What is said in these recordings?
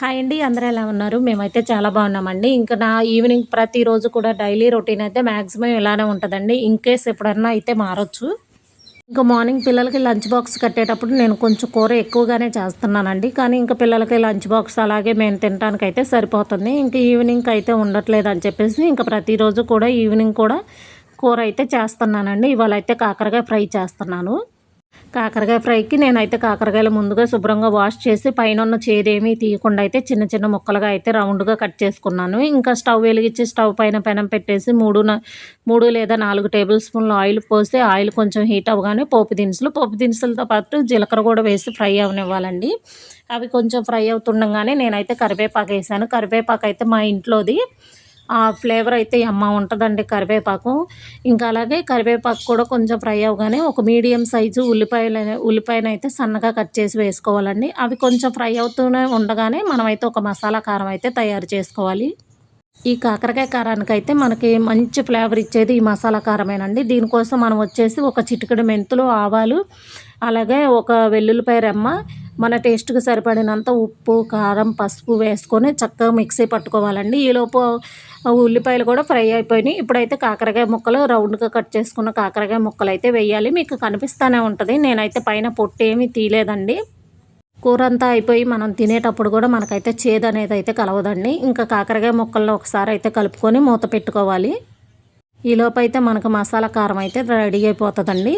Hi అండి అందరూ ఎలా ఉన్నారు? మేమైతే చాలా బాగున్నామండి. ఇంకా నా ఈవినింగ్ ప్రతిరోజు కూడా డైలీ రొటీన్ అయితే మ్యాక్సిమం ఇలానే ఉంటుందండి. ఇన్ కేస్ ఎప్పుడన్నా అయితే మారచ్చు. ఇంకా మార్నింగ్ పిల్లలకి లంచ్ బాక్స్ కట్టేటప్పుడు నేను కొంచెం కూర ఎక్కువగానే చేస్తున్నానండి. కానీ ఇంకా పిల్లలకి లంచ్ బాక్స్ అలాగే మేము తినడానికి అయితే సరిపోతుంది. ఇంకా ఈవినింగ్ అయితే ఉండట్లేదు అని చెప్పేసి ఇంకా ప్రతిరోజు కూడా ఈవినింగ్ కూడా కూర అయితే చేస్తున్నానండి. ఇవాళ అయితే కాకరకాయ ఫ్రై చేస్తున్నాను. కాకరకాయ ఫ్రైకి నేనైతే కాకరకాయలు ముందుగా శుభ్రంగా వాష్ చేసి పైన ఉన్న చేదేమీ తీయకుండా అయితే చిన్న చిన్న ముక్కలుగా అయితే రౌండ్గా కట్ చేసుకున్నాను. ఇంకా స్టవ్ వెలిగించి స్టవ్ పైన పెనం పెట్టేసి మూడు మూడు లేదా నాలుగు టేబుల్ స్పూన్లు ఆయిల్ పోసి ఆయిల్ కొంచెం హీట్ అవ్వగానే పోపు దినుసులు. పోపు దినుసులతో పాటు జీలకర్ర కూడా వేసి ఫ్రై అవనివ్వాలండి. అవి కొంచెం ఫ్రై అవుతుండగానే నేనైతే కరివేపాకు వేసాను. కరివేపాకు అయితే మా ఇంట్లోది ఆ ఫ్లేవర్ అయితే అమ్మ ఉంటుందండి కరివేపాకు. ఇంకా అలాగే కరివేపాకు కూడా కొంచెం ఫ్రై అవ్వగానే ఒక మీడియం సైజు ఉల్లిపాయలు ఉల్లిపాయను అయితే సన్నగా కట్ చేసి వేసుకోవాలండి. అవి కొంచెం ఫ్రై అవుతూనే ఉండగానే మనమైతే ఒక మసాలా కారం అయితే తయారు చేసుకోవాలి. ఈ కాకరకాయ కారానికి అయితే మనకి మంచి ఫ్లేవర్ ఇచ్చేది ఈ మసాలా కారమేనండి. దీనికోసం మనం వచ్చేసి ఒక చిటికెడు మెంతులు ఆవాలు అలాగే ఒక వెల్లుల్లిపాయ రెమ్మ మన టేస్ట్కి సరిపడినంత ఉప్పు కారం పసుపు వేసుకొని చక్కగా మిక్సీ పట్టుకోవాలండి. ఈలోపు ఉల్లిపాయలు కూడా ఫ్రై అయిపోయినాయి. ఇప్పుడైతే కాకరకాయ ముక్కలు రౌండ్గా కట్ చేసుకున్న కాకరకాయ ముక్కలు అయితే వేయాలి. మీకు కనిపిస్తూనే ఉంటుంది. నేనైతే పైన పొట్టు ఏమీ తీయలేదండి. కూర అంతా అయిపోయి మనం తినేటప్పుడు కూడా మనకైతే చేదు అనేది అయితే కలవదండి. ఇంకా కాకరకాయ ముక్కల్లో ఒకసారి అయితే కలుపుకొని మూత పెట్టుకోవాలి. ఈలోపైతే మనకు మసాలా కారం అయితే రెడీ అయిపోతుందండి.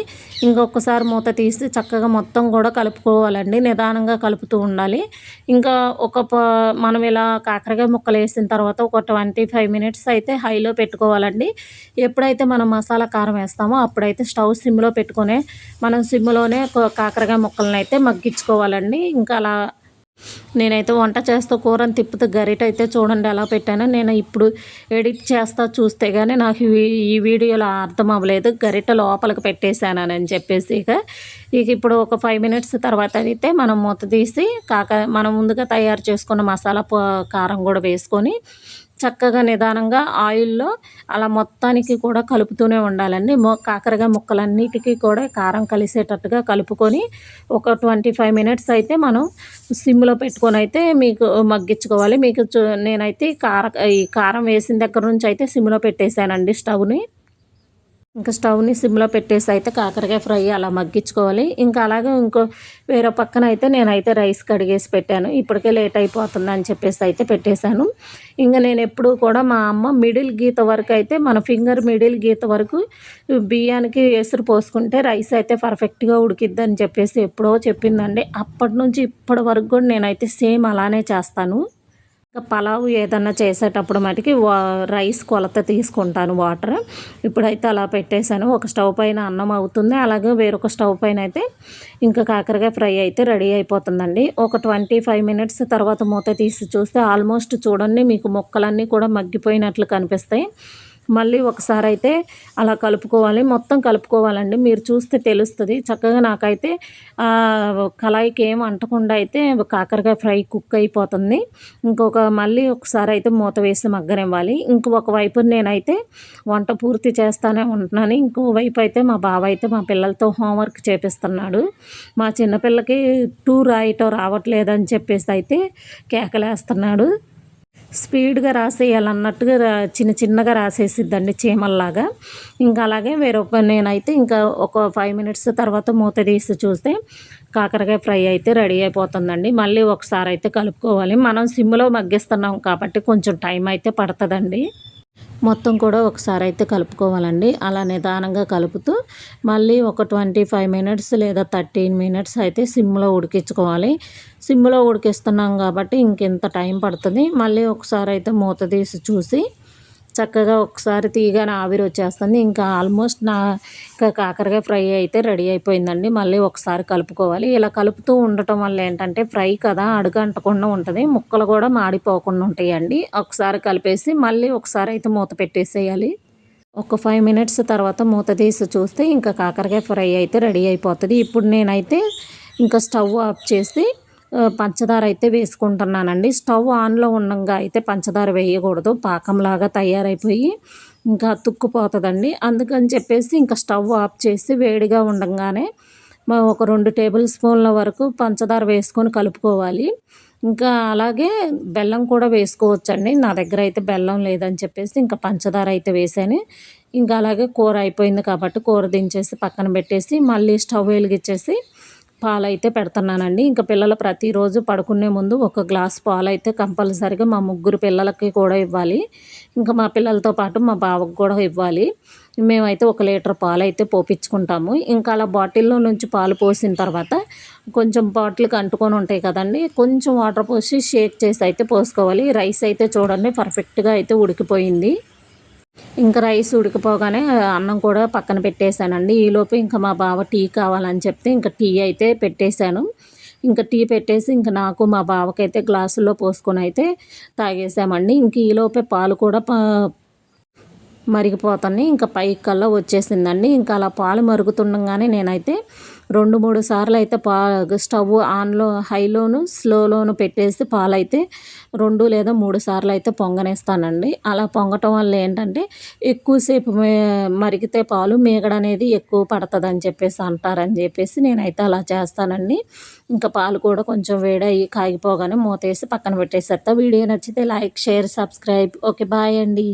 ఇంకొకసారి మూత తీసి చక్కగా మొత్తం కూడా కలుపుకోవాలండి. నిదానంగా కలుపుతూ ఉండాలి. ఇంకా ఒక మనం ఇలా కాకరకాయ ముక్కలు వేసిన తర్వాత ఒక ట్వంటీ ఫైవ్ మినిట్స్ అయితే హైలో పెట్టుకోవాలండి. ఎప్పుడైతే మనం మసాలా కారం వేస్తామో అప్పుడైతే స్టవ్ సిమ్లో పెట్టుకునే మనం సిమ్లోనే కాకరకాయ ముక్కలను అయితే మగ్గించుకోవాలండి. ఇంకా అలా నేనైతే వంట చేస్తూ కూరని తిప్పుతూ గరిట అయితే చూడండి ఎలా పెట్టానో. నేను ఇప్పుడు ఎడిట్ చేస్తా చూస్తే కానీ నాకు ఈ వీడియోలో అర్థం అవ్వలేదు. గరిట లోపలికి పెట్టేశానని చెప్పేసి ఇక. ఇక ఇప్పుడు ఒక ఫైవ్ మినిట్స్ తర్వాత అయితే మనం మూత తీసి కాక మనం ముందుగా తయారు చేసుకున్న మసాలా కారం కూడా వేసుకొని చక్కగా నిదానంగా ఆయిల్లో అలా మొత్తానికి కూడా కలుపుతూనే ఉండాలండి. మొ కాకరగా ముక్కలన్నిటికీ కూడా కారం కలిసేటట్టుగా కలుపుకొని ఒక ట్వంటీ ఫైవ్ మినిట్స్ అయితే మనం సిమ్లో పెట్టుకొని అయితే మీకు మగ్గించుకోవాలి. మీకు నేనైతే కార ఈ కారం వేసిన దగ్గర నుంచి అయితే సిమ్లో పెట్టేశానండి స్టవ్ని. ఇంకా స్టవ్ని సిమ్లో పెట్టేసి అయితే కాకరకాయ ఫ్రై అలా మగ్గించుకోవాలి. ఇంకా అలాగే ఇంకో వేరే పక్కన అయితే నేనైతే రైస్ కడిగేసి పెట్టాను. ఇప్పటికే లేట్ అయిపోతుంది అని చెప్పేసి అయితే పెట్టేశాను. ఇంకా నేను ఎప్పుడు కూడా మా అమ్మ మిడిల్ గీత వరకు అయితే మన ఫింగర్ మిడిల్ గీత వరకు బియ్యానికి ఎసురు పోసుకుంటే రైస్ అయితే పర్ఫెక్ట్గా ఉడికిద్ది అని చెప్పేసి ఎప్పుడో చెప్పిందండి. అప్పటి నుంచి ఇప్పటి వరకు కూడా నేనైతే సేమ్ అలానే చేస్తాను. పలావ్ ఏదన్నా చేసేటప్పుడు మటుకి రైస్ కొలత తీసుకుంటాను వాటర్. ఇప్పుడైతే అలా పెట్టేశాను. ఒక స్టవ్ పైన అన్నం అవుతుంది. అలాగే వేరొక స్టవ్ పైన అయితే ఇంకా కాకరకాయ ఫ్రై అయితే రెడీ అయిపోతుందండి. ఒక ట్వంటీ ఫైవ్ మినిట్స్ తర్వాత మూత తీసి చూస్తే ఆల్మోస్ట్ చూడండి మీకు ముక్కలన్నీ కూడా మగ్గిపోయినట్లు కనిపిస్తాయి. మళ్ళీ ఒకసారి అయితే అలా కలుపుకోవాలి. మొత్తం కలుపుకోవాలండి. మీరు చూస్తే తెలుస్తుంది. చక్కగా నాకైతే కళాయికి ఏం అంటకుండా అయితే కాకరకాయ ఫ్రై కుక్ అయిపోతుంది. ఇంకొక మళ్ళీ ఒకసారి అయితే మూత వేసి మగ్గనివ్వాలి. ఇంకొక వైపు నేనైతే వంట పూర్తి చేస్తానే ఉంటున్నాను. ఇంకో వైపు అయితే మా బావ అయితే మా పిల్లలతో హోంవర్క్ చేపిస్తున్నాడు. మా చిన్నపిల్లకి టూ రాయటం రావట్లేదని చెప్పేసి అయితే కేకలేస్తున్నాడు. స్పీడ్గా రాసేయాలన్నట్టుగా చిన్న చిన్నగా రాసేసిద్దండి చీమల్లాగా. ఇంకా అలాగే వేరొక నేనైతే ఇంకా ఒక ఫైవ్ మినిట్స్ తర్వాత మూత తీసి చూస్తే కాకరకాయ ఫ్రై అయితే రెడీ అయిపోతుందండి. మళ్ళీ ఒకసారి అయితే కలుపుకోవాలి. మనం సిమ్లో మగ్గిస్తున్నాం కాబట్టి కొంచెం టైం అయితే పడుతుందండి. మొత్తం కూడా ఒకసారి అయితే కలుపుకోవాలండి. అలా నిదానంగా కలుపుతూ మళ్ళీ ఒక ట్వంటీ ఫైవ్ మినిట్స్ లేదా థర్టీన్ మినిట్స్ అయితే సిమ్లో ఉడికించుకోవాలి. సిమ్లో ఉడికిస్తున్నాం కాబట్టి ఇంకెంత టైం పడుతుంది? మళ్ళీ ఒకసారి అయితే మూత తీసి చూసి చక్కగా ఒకసారి తీయగానే ఆవిరి వచ్చేస్తుంది. ఇంకా ఆల్మోస్ట్ నా ఇంకా కాకరకాయ ఫ్రై అయితే రెడీ అయిపోయిందండి. మళ్ళీ ఒకసారి కలుపుకోవాలి. ఇలా కలుపుతూ ఉండటం వల్ల ఏంటంటే ఫ్రై కదా అడుగంటకుండా ఉంటుంది. ముక్కలు కూడా మాడిపోకుండా ఉంటాయండి. ఒకసారి కలిపేసి మళ్ళీ ఒకసారి అయితే మూత పెట్టేసేయాలి. ఒక ఫైవ్ మినిట్స్ తర్వాత మూత తీసి చూస్తే ఇంకా కాకరకాయ ఫ్రై అయితే రెడీ అయిపోతుంది. ఇప్పుడు నేనైతే ఇంకా స్టవ్ ఆఫ్ చేసి పంచదార అయితే వేసుకుంటున్నానండి. స్టవ్ ఆన్లో ఉండగా అయితే పంచదార వేయకూడదు. పాకంలాగా తయారైపోయి ఇంకా తుక్కుపోతుందండి. అందుకని చెప్పేసి ఇంకా స్టవ్ ఆఫ్ చేసి వేడిగా ఉండగానే ఒక రెండు టేబుల్ స్పూన్ల వరకు పంచదార వేసుకొని కలుపుకోవాలి. ఇంకా అలాగే బెల్లం కూడా వేసుకోవచ్చండి. నా దగ్గర అయితే బెల్లం లేదని చెప్పేసి ఇంకా పంచదార అయితే వేసాను. ఇంకా అలాగే కూర అయిపోయింది కాబట్టి కూర దించేసి పక్కన పెట్టేసి మళ్ళీ స్టవ్ వెలిగించేసి పాలైతే పెడుతున్నానండి. ఇంకా పిల్లలు ప్రతిరోజు పడుకునే ముందు ఒక గ్లాస్ పాలైతే కంపల్సరిగా మా ముగ్గురు పిల్లలకి కూడా ఇవ్వాలి. ఇంకా మా పిల్లలతో పాటు మా బావకు కూడా ఇవ్వాలి. మేమైతే ఒక లీటర్ పాలు అయితే పోపించుకుంటాము ఇంకా అలా బాటిల్లో నుంచి పాలు పోసిన తర్వాత కొంచెం బాటిల్కి అంటుకొని ఉంటాయి కదండి. కొంచెం వాటర్ పోసి షేక్ చేసి అయితే పోసుకోవాలి. రైస్ అయితే చూడండి పర్ఫెక్ట్గా అయితే ఉడికిపోయింది. ఇంకా రైస్ ఉడికిపోగానే అన్నం కూడా పక్కన పెట్టేశానండి. ఈలోపు ఇంకా మా బావ టీ కావాలని చెప్తే ఇంకా టీ అయితే పెట్టేశాను. ఇంకా టీ పెట్టేసి ఇంకా నాకు మా బావకైతే గ్లాసుల్లో పోసుకొని అయితే తాగేసామండి ఇంక ఈలోపే పాలు కూడా మరిగిపోతాయి ఇంకా పైకి కల్లా వచ్చేసిందండి. ఇంకా అలా పాలు మరుగుతుండగానే నేనైతే రెండు మూడు సార్లు అయితే పా స్టవ్ ఆన్లో హైలోను స్లోలోను పెట్టేసి పాలైతే రెండు లేదా మూడు సార్లు అయితే పొంగనేస్తానండి. అలా పొంగటం వల్ల ఏంటంటే ఎక్కువసేపు మరిగితే పాలు మీగడ అనేది ఎక్కువ పడుతుంది అని చెప్పేసి అంటారని చెప్పేసి నేనైతే అలా చేస్తానండి. ఇంకా పాలు కూడా కొంచెం వేడయి కాగిపోగానే మూతేసి పక్కన పెట్టేసేస్తా. వీడియో నచ్చితే like share subscribe. Okay bye అండి.